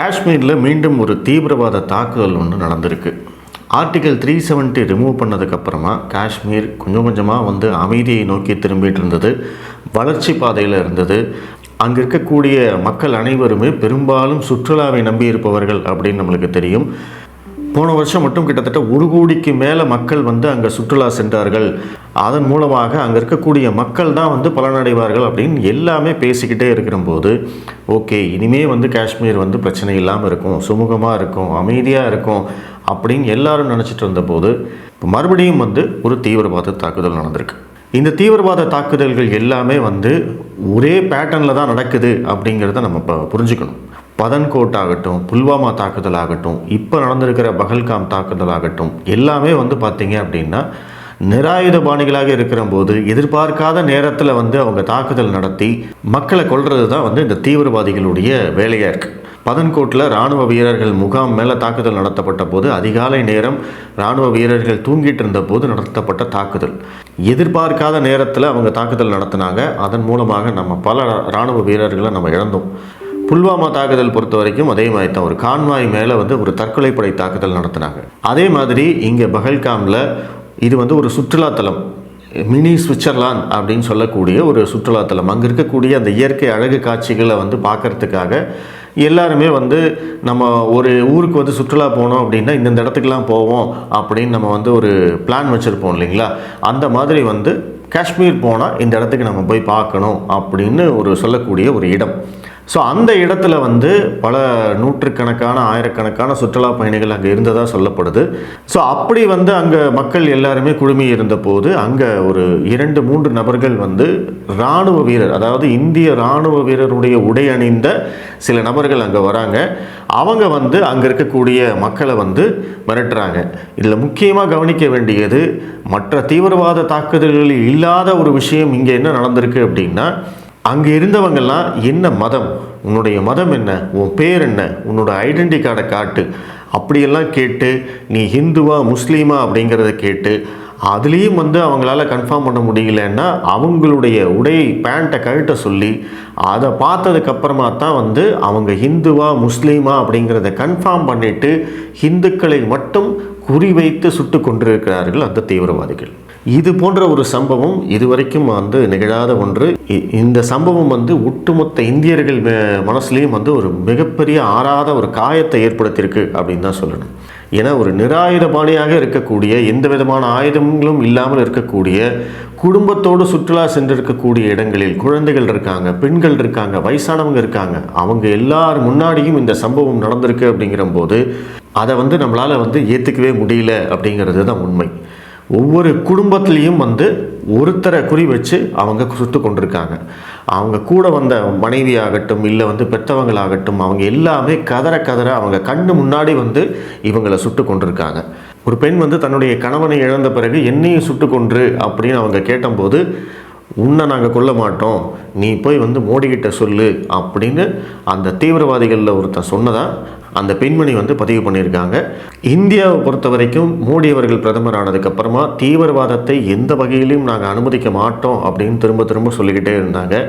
காஷ்மீரில் மீண்டும் ஒரு தீவிரவாத தாக்குதல் ஒன்று நடந்திருக்கு. ஆர்டிகல் த்ரீ செவன்ட்டி ரிமூவ் பண்ணதுக்கப்புறமா காஷ்மீர் கொஞ்சம் கொஞ்சமாக வந்து அமைதியை நோக்கி திரும்பிட்டு இருந்தது. வளர்ச்சி பாதையில் இருந்தது. அங்கே இருக்கக்கூடிய மக்கள் அனைவருமே பெரும்பாலும் சுற்றுலாவை நம்பி இருப்பவர்கள் அப்படின்னு நம்மளுக்கு தெரியும். போன வருஷம் மட்டும் கிட்டத்தட்ட ஒரு கோடிக்கு மேலே மக்கள் வந்து அங்கே சுற்றுலா சென்றார்கள். அதன் மூலமாக அங்கே இருக்கக்கூடிய மக்கள் தான் வந்து பலனடைவார்கள் அப்படின்னு எல்லாமே பேசிக்கிட்டே இருக்கிறபோது ஓகே இனிமே வந்து காஷ்மீர் வந்து பிரச்சனை இல்லாமல் இருக்கும் சுமூகமாக இருக்கும் அமைதியாக இருக்கும் அப்படின்னு எல்லாரும் நினச்சிட்டு இருந்தபோது இப்போ மறுபடியும் வந்து ஒரு தீவிரவாத தாக்குதல் நடந்திருக்கு. இந்த தீவிரவாத தாக்குதல்கள் எல்லாமே வந்து ஒரே பேட்டர்னில் தான் நடக்குது அப்படிங்கிறத நம்ம இப்போ புரிஞ்சுக்கணும். பதன்கோட் ஆகட்டும் புல்வாமா தாக்குதல் ஆகட்டும் இப்போ நடந்திருக்கிற பகல்காம் தாக்குதல் ஆகட்டும் எல்லாமே வந்து பார்த்தீங்க அப்படின்னா நிராயுதபாணிகளாக இருக்கிற போது எதிர்பார்க்காத நேரத்தில் வந்து அவங்க தாக்குதல் நடத்தி மக்களை கொள்வது தான் வந்து இந்த தீவிரவாதிகளுடைய வேலையாக இருக்குது பதன்கோட்டில் இராணுவ வீரர்கள் முகாம் மேலே தாக்குதல் நடத்தப்பட்ட போது அதிகாலை நேரம் இராணுவ வீரர்கள் தூங்கிட்டு இருந்த போது நடத்தப்பட்ட தாக்குதல். எதிர்பார்க்காத நேரத்தில் அவங்க தாக்குதல் நடத்தினாங்க. அதன் மூலமாக நம்ம பல இராணுவ வீரர்களை நம்ம இழந்தோம். புல்வாமா தாக்குதல் பொறுத்த வரைக்கும் அதே மாதிரி தான். ஒரு கான்வாய் மேலே வந்து ஒரு தற்கொலைப்படை தாக்குதல் நடத்தினாங்க. அதே மாதிரி இங்கே பகல்காமில் இது வந்து ஒரு சுற்றுலாத்தலம் மினி சுவிட்சர்லாந்து அப்படின்னு சொல்லக்கூடிய ஒரு சுற்றுலாத்தலம் அங்கே இருக்கக்கூடிய அந்த இயற்கை அழகு காட்சிகளை வந்து பார்க்கறதுக்காக எல்லாருமே வந்து நம்ம ஒரு ஊருக்கு வந்து சுற்றுலா போனோம் அப்படின்னா இந்தந்த இடத்துக்குலாம் போவோம் அப்படின்னு நம்ம வந்து ஒரு பிளான் வச்சுருப்போம் இல்லைங்களா? அந்த மாதிரி வந்து காஷ்மீர் போனால் இந்த இடத்துக்கு நம்ம போய் பார்க்கணும் அப்படின்னு ஒரு சொல்லக்கூடிய ஒரு இடம். ஸோ அந்த இடத்துல வந்து பல நூற்றுக்கணக்கான ஆயிரக்கணக்கான சுற்றுலா பயணிகள் அங்கே இருந்ததாக சொல்லப்படுது. ஸோ அப்படி வந்து அங்கே மக்கள் எல்லாருமே குழுமி இருந்தபோது அங்கே ஒரு இரண்டு மூன்று நபர்கள் வந்து இராணுவ வீரர் அதாவது இந்திய இராணுவ வீரருடைய உடை அணிந்த சில நபர்கள் அங்கே வராங்க. அவங்க வந்து அங்கே இருக்கக்கூடிய மக்களை வந்து மிரட்டுறாங்க. இதில் முக்கியமாக கவனிக்க வேண்டியது மற்ற தீவிரவாத தாக்குதல்களில் இல்லாத ஒரு விஷயம் இங்கே என்ன நடந்திருக்கு அப்படின்னா அங்கே இருந்தவங்கெல்லாம் என்ன மதம்? உன்னுடைய மதம் என்ன? உன் பேர் என்ன? உன்னோட ஐடென்டி கார்டை காட்டு. அப்படியெல்லாம் கேட்டு நீ ஹிந்துவா முஸ்லீமா? அப்படிங்கிறத கேட்டு அதுலேயும் வந்து அவங்களால கன்ஃபார்ம் பண்ண முடியலன்னா அவங்களுடைய உடை பேண்ட்டை கழட்ட சொல்லி அதை பார்த்ததுக்கப்புறமா தான் வந்து அவங்க ஹிந்துவா முஸ்லீமா அப்படிங்கிறத கன்ஃபார்ம் பண்ணிவிட்டு ஹிந்துக்களை மட்டும் குறிவைத்து சுட்டு கொண்டிருக்கிறார்கள் அந்த தீவிரவாதிகள். இது போன்ற ஒரு சம்பவம் இதுவரைக்கும் வந்து நிகழாத ஒன்று. இந்த சம்பவம் வந்து ஒட்டுமொத்த இந்தியர்கள் மனசுலையும் மனசுலேயும் வந்து ஒரு மிகப்பெரிய ஆறாத ஒரு காயத்தை ஏற்படுத்தியிருக்கு அப்படின்னு தான் சொல்லணும். ஏன்னா ஒரு நிராயுதபாணியாக இருக்கக்கூடிய எந்த விதமான ஆயுதங்களும் இல்லாமல் இருக்கக்கூடிய குடும்பத்தோடு சுற்றுலா சென்றிருக்கக்கூடிய இடங்களில் குழந்தைகள் இருக்காங்க பெண்கள் இருக்காங்க வயசானவங்க இருக்காங்க. அவங்க எல்லார் முன்னாடியும் இந்த சம்பவம் நடந்திருக்கு அப்படிங்கிற போது அதை வந்து நம்மளால் வந்து ஏற்றுக்கவே முடியல அப்படிங்கிறது தான் உண்மை. ஒவ்வொரு குடும்பத்திலையும் வந்து ஒருத்தரை குறி வச்சு அவங்க சுட்டு கொண்டிருக்காங்க. அவங்க கூட வந்த மனைவி ஆகட்டும் இல்லை வந்து பெற்றவங்களாகட்டும் அவங்க எல்லாமே கதற கதற அவங்க கண்ணு முன்னாடி வந்து இவங்களை சுட்டு கொண்டிருக்காங்க. ஒரு பெண் வந்து தன்னுடைய கணவனை இழந்த பிறகு என்னையும் சுட்டு கொன்று அப்படின்னு அவங்க கேட்டபோது உன்னை நாங்கள் கொல்ல மாட்டோம். நீ போய் வந்து மோடிக்கிட்ட சொல்லு அப்படின்னு அந்த தீவிரவாதிகளில் ஒருத்தன் சொன்னதான் அந்த பெண்மணி வந்து பதிவு பண்ணியிருக்காங்க. இந்தியாவை பொறுத்த வரைக்கும் மோடி அவர்கள் பிரதமர் ஆனதுக்கப்புறமா தீவிரவாதத்தை எந்த வகையிலையும் நாங்கள் அனுமதிக்க மாட்டோம் அப்படின்னு திரும்ப திரும்ப சொல்லிக்கிட்டே இருந்தாங்க.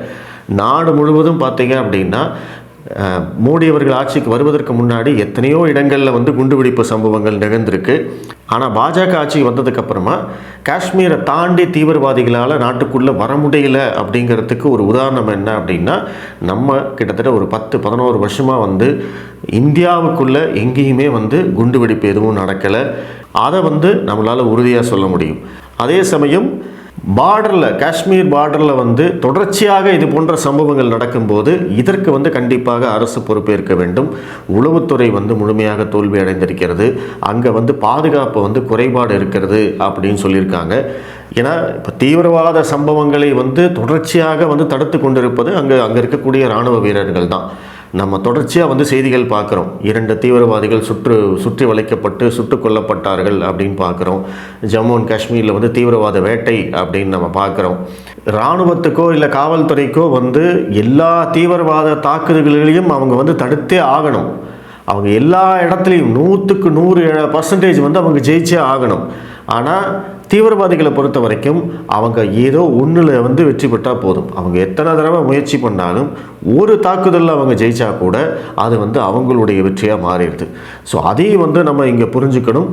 நாடு முழுவதும் பார்த்தீங்க அப்படின்னா மோடி அவர்கள் ஆட்சிக்கு வருவதற்கு முன்னாடி எத்தனையோ இடங்களில் வந்து குண்டுவெடிப்பு சம்பவங்கள் நிகழ்ந்திருக்கு. ஆனால் பாஜக ஆட்சிக்கு வந்ததுக்கப்புறமா காஷ்மீரை தாண்டி தீவிரவாதிகளால் நாட்டுக்குள்ளே வர முடியல அப்படிங்கிறதுக்கு ஒரு உதாரணம் என்ன அப்படின்னா நம்ம கிட்டத்தட்ட ஒரு பத்து பதினோரு வருஷமாக வந்து இந்தியாவுக்குள்ளே எங்கேயுமே வந்து குண்டுவெடிப்பு எதுவும் நடக்கலை. அதை வந்து நம்மளால் உறுதியாக சொல்ல முடியும். அதே சமயம் பார்டரில் காஷ்மீர் பார்டரில் வந்து தொடர்ச்சியாக இது போன்ற சம்பவங்கள் நடக்கும்போது இதற்கு வந்து கண்டிப்பாக அரசு பொறுப்பேற்க வேண்டும். உளவுத்துறை வந்து முழுமையாக தோல்வி அடைந்திருக்கிறது. அங்கே வந்து பாதுகாப்பு வந்து குறைபாடு இருக்கிறது அப்படின்னு சொல்லியிருக்காங்க. ஏன்னா இப்போ தீவிரவாத சம்பவங்களை வந்து தொடர்ச்சியாக வந்து தடுத்து கொண்டிருப்பது அங்கே அங்கே இருக்கக்கூடிய இராணுவ வீரர்கள் தான். நம்ம தொடர்ச்சியாக வந்து செய்திகள் பார்க்குறோம். இரண்டு தீவிரவாதிகள் சுற்று சுற்றி வளைக்கப்பட்டு சுட்டு கொல்லப்பட்டார்கள் அப்படின்னு பார்க்குறோம். ஜம்மு அண்ட் காஷ்மீரில் வந்து தீவிரவாத வேட்டை அப்படின்னு நம்ம பார்க்குறோம். இராணுவத்துக்கோ இல்லை காவல்துறைக்கோ வந்து எல்லா தீவிரவாத தாக்குதல்களையும் அவங்க வந்து தடுத்தே ஆகணும். அவங்க எல்லா இடத்துலையும் நூற்றுக்கு நூறு பர்சன்டேஜ் வந்து அவங்க ஜெயிச்சே ஆகணும். ஆனால் தீவிரவாதிகளை பொறுத்த வரைக்கும் அவங்க ஏதோ ஒன்றில் வந்து வெற்றி பெற்றால் போதும். அவங்க எத்தனை தடவை முயற்சி பண்ணாலும் ஒரு தாக்குதலில் அவங்க ஜெயிச்சா கூட அது வந்து அவங்களுடைய வெற்றியாக மாறிடுது. ஸோ அதையும் வந்து நம்ம இங்கே புரிஞ்சுக்கணும்.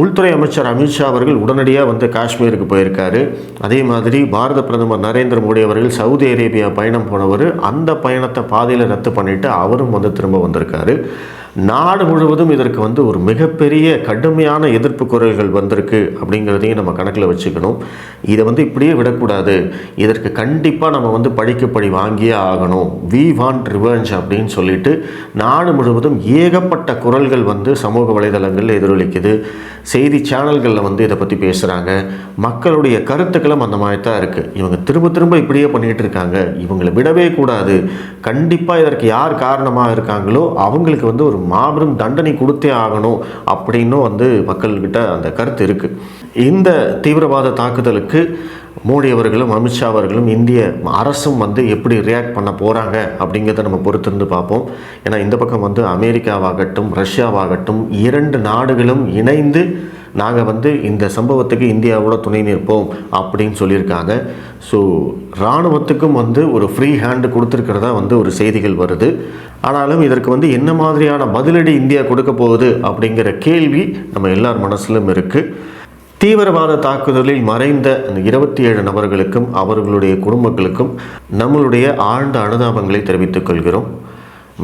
உள்துறை அமைச்சர் அமித்ஷா அவர்கள் உடனடியாக வந்து காஷ்மீருக்கு போயிருக்காரு. அதே மாதிரி பாரத பிரதமர் நரேந்திர மோடி அவர்கள் சவுதி அரேபியா பயணம் போனவர் அந்த பயணத்தை பாதையில் ரத்து பண்ணிவிட்டு அவரும் வந்து திரும்ப வந்திருக்காரு. நாடு முழுவதும் இதற்கு வந்து ஒரு மிகப்பெரிய கடுமையான எதிர்ப்பு குரல்கள் வந்திருக்கு அப்படிங்கிறதையும் நம்ம கணக்கில் வச்சுக்கணும். இதை வந்து இப்படியே விடக்கூடாது. இதற்கு கண்டிப்பாக நம்ம வந்து படிக்கப்படி வாங்கியே ஆகணும். வி வாண்ட் ரிவெஞ்ச் அப்படின்னு சொல்லிட்டு நாடு முழுவதும் ஏகப்பட்ட குரல்கள் வந்து சமூக வலைதளங்களில் எதிரொலிக்குது. செய்தி சேனல்களில் வந்து இதை பற்றி பேசுகிறாங்க மக்களுடைய கருத்துக்களும் அந்த மாதிரி தான் இருக்குது இவங்க திரும்ப திரும்ப இப்படியே பண்ணிகிட்டு இருக்காங்க. இவங்களை விடவே கூடாது. கண்டிப்பாக இதற்கு யார் காரணமாக இருக்காங்களோ அவங்களுக்கு வந்து ஒரு மாபெரும் தண்டனை கொடுத்தே ஆகணும் அப்படின்னும் வந்து மக்கள்கிட்ட அந்த கருத்து இருக்குது இந்த தீவிரவாத தாக்குதலுக்கு மோடி அவர்களும் அமித்ஷா அவர்களும் இந்திய அரசும் வந்து எப்படி ரியாக்ட் பண்ண போகிறாங்க அப்படிங்கிறத நம்ம பொறுத்திருந்து பார்ப்போம். ஏன்னா இந்த பக்கம் வந்து அமெரிக்காவாகட்டும் ரஷ்யாவாகட்டும் இரண்டு நாடுகளும் இணைந்து நாங்கள் வந்து இந்த சம்பவத்துக்கு இந்தியாவோட துணை நிற்போம் அப்படின்னு சொல்லியிருக்காங்க. ஸோ இராணுவத்துக்கும் வந்து ஒரு ஃப்ரீ ஹேண்டு கொடுத்துருக்கிறதா வந்து ஒரு செய்திகள் வருது. ஆனாலும் இதற்கு வந்து என்ன மாதிரியான பதிலடி இந்தியா கொடுக்க போகுது அப்படிங்கிற கேள்வி நம்ம எல்லார் மனசிலும் இருக்குது தீவிரவாத தாக்குதலில் மறைந்த அந்த இருபத்தி ஏழு நபர்களுக்கும் அவர்களுடைய குடும்பங்களுக்கும் நம்மளுடைய ஆழ்ந்த அனுதாபங்களை தெரிவித்துக் கொள்கிறோம்.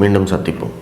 மீண்டும் சந்திப்போம்.